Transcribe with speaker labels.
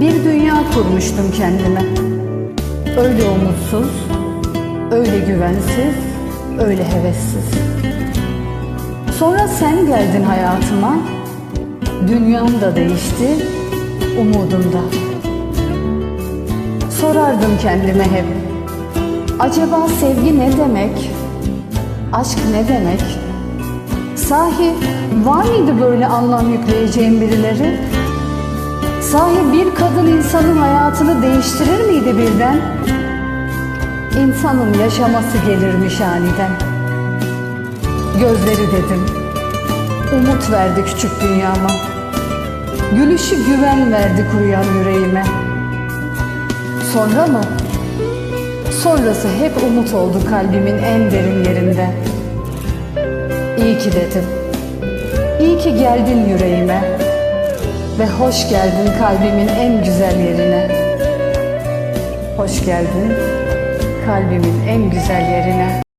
Speaker 1: Bir dünya kurmuştum kendime. Öyle umutsuz, öyle güvensiz, öyle hevessiz. Sonra sen geldin hayatıma. Dünyam da değişti, umudum da. Sorardım kendime hep. Acaba sevgi ne demek? Aşk ne demek? Sahi var mıydı böyle anlam yükleyeceğim birileri? Sahi bir kadın insanın hayatını değiştirir miydi birden? İnsanın yaşaması gelirmiş aniden. Gözleri dedim, umut verdi küçük dünyama. Gülüşü güven verdi kuruyan yüreğime. Sonra mı? Sonrası hep umut oldu kalbimin en derin yerinde. İyi ki dedim. İyi ki geldin yüreğime ve hoş geldin kalbimin en güzel yerine. Hoş geldin kalbimin en güzel yerine.